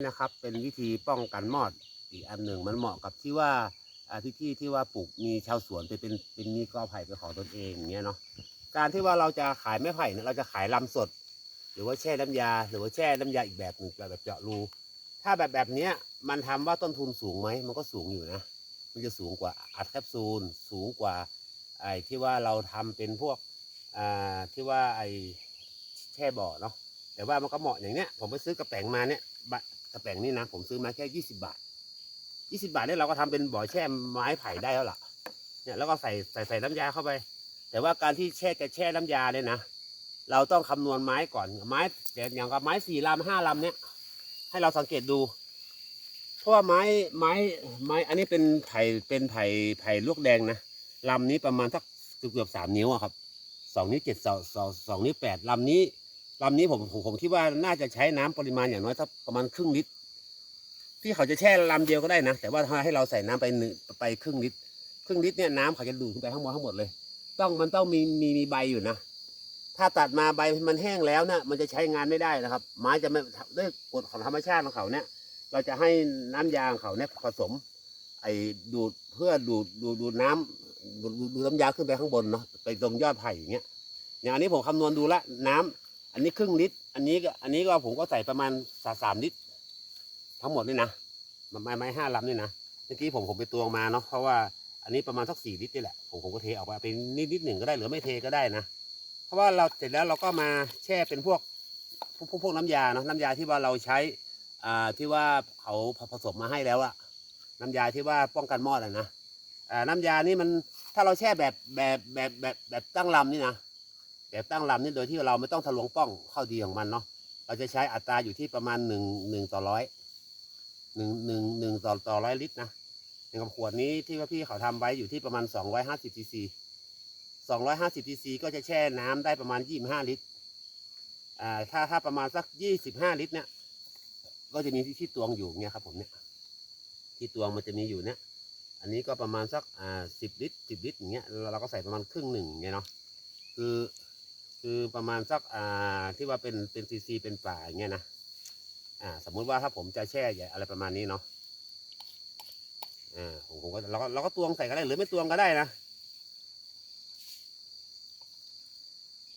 นะครับเป็นวิธีป้องกันมอดอีกอันหนึ่งมันเหมาะกับที่ว่าที่ที่ที่ว่าปลูกมีชาวสวนไปเป็นเป็นมีกอไผ่เป็นของตนเองอย่างเงี้ยเนาะการที่ว่าเราจะขายไม้ไผ่เนี่ยเราจะขายลำสด หรือว่าแช่น้ำยา หรือว่าแช่น้ำยาอีกแบบหนึ่งแบบแบบเจาะรู ถ้าแบบแบบเนี้ยมันทำว่าต้นทุนสูงไหมมันก็สูงอยู่นะ มันจะสูงกว่าอัดแคปซูลสูงกว่าไอ้ที่ว่าเราทำเป็นพวกอ่าที่ว่าไอ้แช่บ่อเนาะแต่ว่ามันก็เหมาะอย่างเนี้ยผมไปซื้อกระแป๋งมาเนี่ย ระแป๋งนี่นะ ผมซื้อมาแค่ยี่สิบาทยี่สิบาทเนี่ยเราก็ทำเป็นบ่อแช่ไม้ไผ่ได้แล้วล่ะ เนี่ยแล้วก็ใส่ใส่ใส่น้ำยาเข้าไป แต่ว่าการที่แช่จะแช่น้ำยาเนี่ยนะ เราต้องคำนวณไม้ก่อน ไม้แต่อย่างกับไม้สี่ลำห้าลำเนี่ย ให้เราสังเกตดู เพราะว่าไม้ไม้ไม้อันนี้เป็นไผ่เป็นไผ่ไผ่ลวกแดงนะลำนี้ประมาณสักเกือบสามนิ้วอะครับสองนิ้วเจ็ดสองสองสองนิ้วแปดลำนี้ ลำนี้ผมผมคิดว่าน่าจะใช้น้ำปริมาณอย่างน้อยสักประมาณครึ่งลิตร ที่เขาจะแช่ลำเดียวก็ได้นะ แต่ว่าให้เราใส่น้ำไปหนึ่งไปครึ่งลิตร ครึ่งลิตรเนี่ยน้ำเขาจะดูดขึ้นไปข้างบนทั้งหมดเลย ต้องมันต้องมีมีมีใบอยู่นะ ถ้าตัดมาใบมันแห้งแล้วเนี่ยมันจะใช้งานไม่ได้นะครับ ไม้จะไม่ด้วยกฎของธรรมชาติของเขาเนี่ย เราจะให้น้ำยางเขาเนี่ยผสม ไอ้ดูดเพื่อดูดดูดดูดน้ำดูดดูดดูดน้ำยาขึ้นไปข้างบนเนาะไปตรงยอดไผ่อย่างเงี้ยอย่างอันนี้ผมคำนวณดูละน้ำ อันนี้ครึ่งลิตร อันนี้ก็อันนี้ก็ผมก็ใส่ประมาณสาสามลิตร ทั้งหมดนี่นะไม้ไม้ห้าลำนี่นะเมื่อกี้ผมผมไปตวงมาเนาะเพราะว่าอันนี้ประมาณสักสี่ลิตรนี่แหละผมผมก็เทออกไปเป็นนิดนิดหนึ่งก็ได้หรือไม่เทก็ได้นะ เพราะว่าเราเสร็จแล้วเราก็มาแช่เป็นพวกพวกพวกพวกน้ำยาเนาะน้ำยาที่ว่าเราใช้อ่าที่ว่าเขาผสมมาให้แล้วอะน้ำยาที่ว่าป้องกันมอดอะนะอ่าน้ำยานี่มันถ้าเราแช่แบบแบบแบบแบบแบบตั้งลำนี่นะ แบบตั้งลำนี่โดยที่เราไม่ต้องทะลวงป้องเข้าดีของมันเนาะเราจะใช้อัตราอยู่ที่ประมาณหนึ่งหนึ่งต่อร้อยหนึ่งหนึ่งหนึ่งต่อต่อร้อยลิตรนะอย่างกับขวดนี้ที่ว่าพี่เขาทำไว้อยู่ที่ประมาณสองร้อยห้าสิบซีซีสองร้อยห้าสิบซีซีก็จะแช่น้ำได้ประมาณยี่สิบห้าลิตรอ่าถ้าถ้าประมาณสักยี่สิบห้าลิตรเนี่ยก็จะมีที่ที่ตวงอยู่เนี่ยครับผมเนี่ยที่ตวงมันจะมีอยู่เนี่ยอันนี้ก็ประมาณสักอ่าสิบลิตรสิบลิตรอย่างเงี้ยเราเราก็ใส่ประมาณครึ่งหนึ่งเนี่ยเนาะคือ คือประมาณสักอ่าที่ว่าเป็นเป็นซีซีเป็นป่าอย่างเงี้ยนะอ่า สมมุติว่าถ้าผมจะแช่ใหญ่อะไรประมาณนี้เนาะอ่าผมผมก็เราก็เราก็ตวงใส่ก็ได้หรือไม่ตวงก็ได้นะ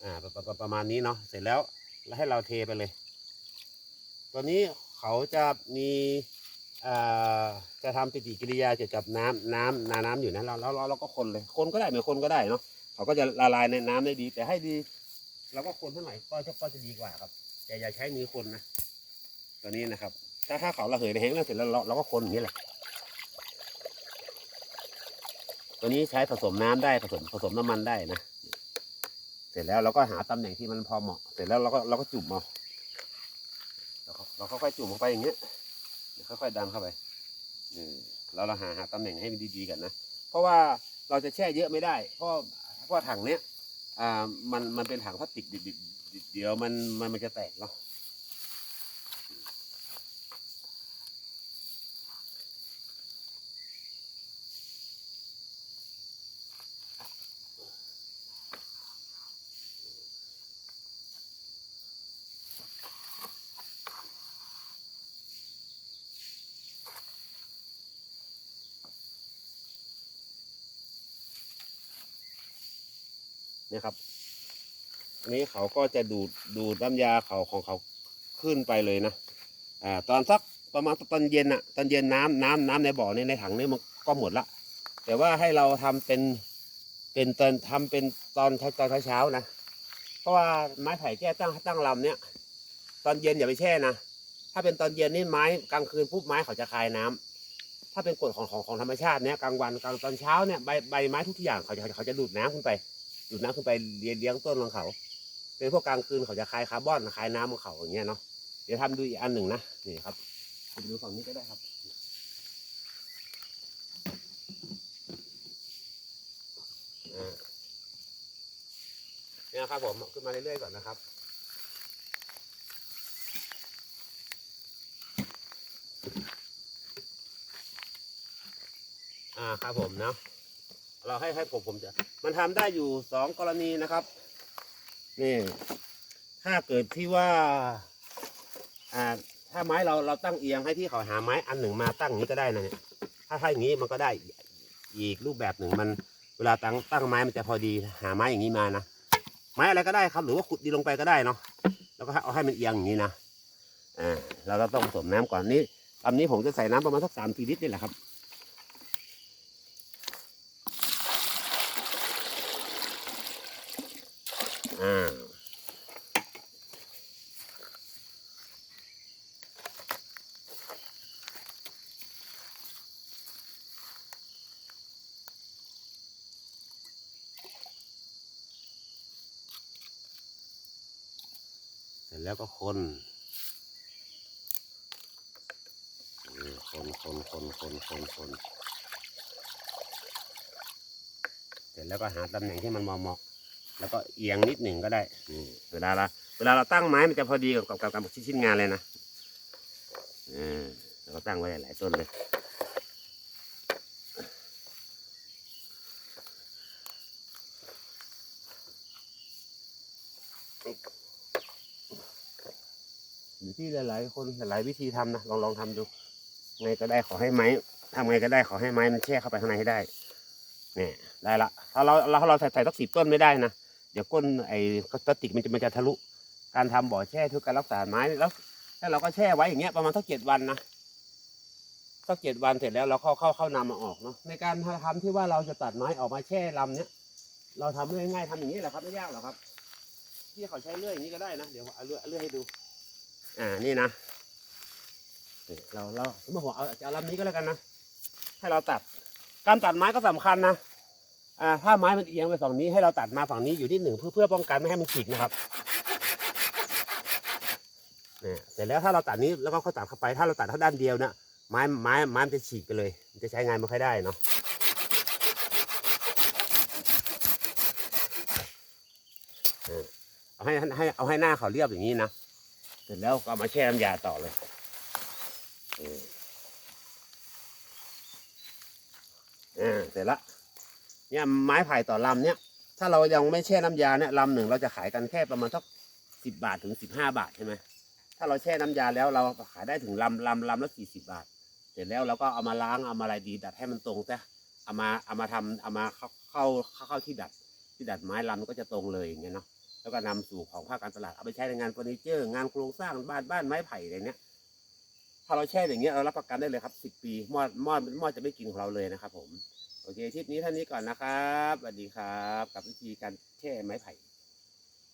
อ่าประประประมาณนี้เนาะเสร็จแล้วแล้วให้เราเทไปเลย ตัวนี้เขาจะมีอ่าจะทำปฏิกิริยาเกี่ยวกับน้ำน้ำนาน้ำอยู่นะเราเราเราเราก็คนเลยคนก็ได้ไม่คนก็ได้เนาะเขาก็จะละลายในน้ำได้ดี แต่ให้ดี เราก็คนเท่าไหร่ก็จะก็จะดีกว่าครับอย่าอย่าใช้มือคนนะตัวนี้นะครับ ถ้าถ้าเขาระเหยในแห้งแล้วเสร็จแล้วเราเราก็คนอย่างนี้แหละตัวนี้ใช้ผสมน้ำได้ผสมผสมน้ำมันได้นะเสร็จแล้วเราก็หาตำแหน่งที่มันพอเหมาะ เสร็จแล้วเราก็เราก็จุ่มเอาเราเราค่อยๆจุ่มเข้าไปอย่างเงี้ยค่อยๆดันเข้าไปนี่แล้วเราหาหาตำแหน่งให้มันดีๆกันนะเพราะว่าเราจะแช่เยอะไม่ได้ เพราะเพราะถังเนี้ย อ่ามันมันเป็นถังพลาสติกดิบๆเดี๋ยวมันมันมันจะแตกเนาะ นี่ยครับอันนี้เขาก็จะดูดดูดน้ำยาเขาของเขาขึ้นไปเลยนะอ่าตอนสักประมาณตอนเย็นอะตอนเย็นน้ำน้ำน้ำในบ่อในในถังนี่มันก็หมดละ แต่ว่าให้เราทำเป็นเป็นตอนทำเป็นตอนตอนเช้านะ เพราะว่าไม้ไผ่แก้ตั้งตั้งลำเนี่ย ตอนเย็นอย่าไปแช่นะถ้าเป็นตอนเย็นนี่ไม้กลางคืนปุ๊บไม้เขาจะคายน้ำถ้าเป็นกฎของของของธรรมชาติเนี่ยกลางวันกลางตอนเช้าเนี่ยใบใบไม้ทุกอย่างเขาจะเขาจะดูดน้ำขึ้นไป ดูดน้ำขึ้นไปเลี้ยงเลี้ยงต้นของเขา เป็นพวกกลางคืนเขาจะคายคาร์บอนคายน้ำของเขาอย่างเงี้ยเนาะเดี๋ยวทำดูอีกอันหนึ่งนะนี่ครับดูฝั่งนี้ก็ได้ครับเนี่ยครับผมขึ้นมาเรื่อยๆก่อนนะครับอ่าครับผมเนาะ เราให้ให้ผมผมจะ มันทำได้อยู่สองกรณีนะครับนี่ถ้าเกิดที่ว่าอ่าถ้าไม้เราเราตั้งเอียงให้ที่เขาหาไม้อันหนึ่งมาตั้งอย่างนี้ก็ได้นะเนี่ยถ้าถ้อย่างนี้มันก็ได้อีกรูปแบบหนึ่งมัน เวลาตั้งตั้งไม้มันจะพอดีหาไม้อย่างนี้มานะไม้อะไรก็ได้ครับหรือว่าขุดดินลงไปก็ได้เนาะแล้วก็เอาให้มันเอียงอย่างนี้นะอ่าเราก็ต้องผสมน้ำก่อนนี่ลำนี้ผมจะใส่น้ำประมาณสักสามสี่ลิตรนี่แหละครับ ร็จแล้วก็คนอืมคนคนคนคนคนคนเสร็จแล้วก็หาตำแหน่งที่มันเหมาะๆแล้วก็เอียงนิดหนึ่งก็ได้นี่เวลาเราเวลาเราตั้งไม้มันจะพอดีกับกับกับชิ้นงานเลยนะอ่าแล้วก็ตั้งไว้หลายต้นเลย อยู่ที่หลายๆ คนหลายวิธีทำนะลองลองทำดูไงก็ได้ขอให้ไม้ทำไงก็ได้ขอให้ไม้มันแช่เข้าไปข้างในให้ได้เนี่ยได้ละถ้าเราเราเราใส่ใส่สักสิบต้นไม่ได้นะเดี๋ยวก้นไอ้พลาสติกมันจะมันจะทะลุ การทำบ่อแช่ทุกการรักษาไม้แล้วถ้าเราก็แช่ไว้อย่างเงี้ยประมาณสักเจ็ดวันนะสักเจ็ดวันเสร็จแล้วเราเข้าเข้าเข้านำมาออกเนาะในการทำที่ว่าเราจะตัดไม้ออกมาแช่ลำเนี้ยเราทำง่ายๆทำอย่างนี้แหละครับไม่ยากหรอกครับ ที่เขาใช้เลื่อยอย่างนี้ก็ได้นะเดี๋ยวเลื่อยเอาเลื่อยให้ดู อ่านี่นะเราเราสมมติผมเอาจะเอาลำนี้ก็แล้วกันนะให้เราตัด การตัดไม้ก็สำคัญนะอ่าถ้าไม้มันเอียงไปฝั่งนี้ให้เราตัดมาฝั่งนี้อยู่ที่หนึ่งเพื่อเพื่อป้องกันไม่ให้มันฉีกนะครับเนี่ยเสร็จแล้วถ้าเราตัดนี้แล้วก็เขาตัดเข้าไป ถ้าเราตัดเท่าด้านเดียวเนี่ยไม้ไม้ไม้มันจะฉีกไปเลย มันจะใช้งานไม่ค่อยได้เนาะเอาให้ให้เอาให้หน้าเขาเรียบอย่างนี้นะ ร็จแล้วก็มาแช่น้ำยาต่อเลยเอออ่าเสร็จละเนี่ยไม้ไผ่ต่อลำเนี่ย ถ้าเรายังไม่แช่น้ำยาเนี่ยลำหนึ่งเราจะขายกันแค่ประมาณสักสิบบาทถึงสิบห้าบาทใช่ไหมถ้าเราแช่น้ำยาแล้วเราขายได้ถึงลำลำลำละสี่สิบบาท เสร็จแล้วเราก็เอามาล้างเอามาอะไรดีดัดให้มันตรงซะเอามาเอามาทำเอามาเข้าเข้าเข้าเข้าที่ดัด ที่ดัดไม้ลำมันก็จะตรงเลยอย่างเงี้ยเนาะ แล้วก็นำสู่ของภาคการตลาดเอาไปใช้ในงานเฟอร์นิเจอร์งานโครงสร้างบ้านบ้านไม้ไผ่อะไรเนี้ยถ้าเราแช่อย่างเงี้ยเรารับประกันได้เลยครับสิบปีมอดมอดมอดจะไม่กินของเราเลยนะครับ ผมโอเคทริปนี้เท่านี้ก่อนนะครับสวัสดีครับ กับวิธีการแช่ไม้ไผ่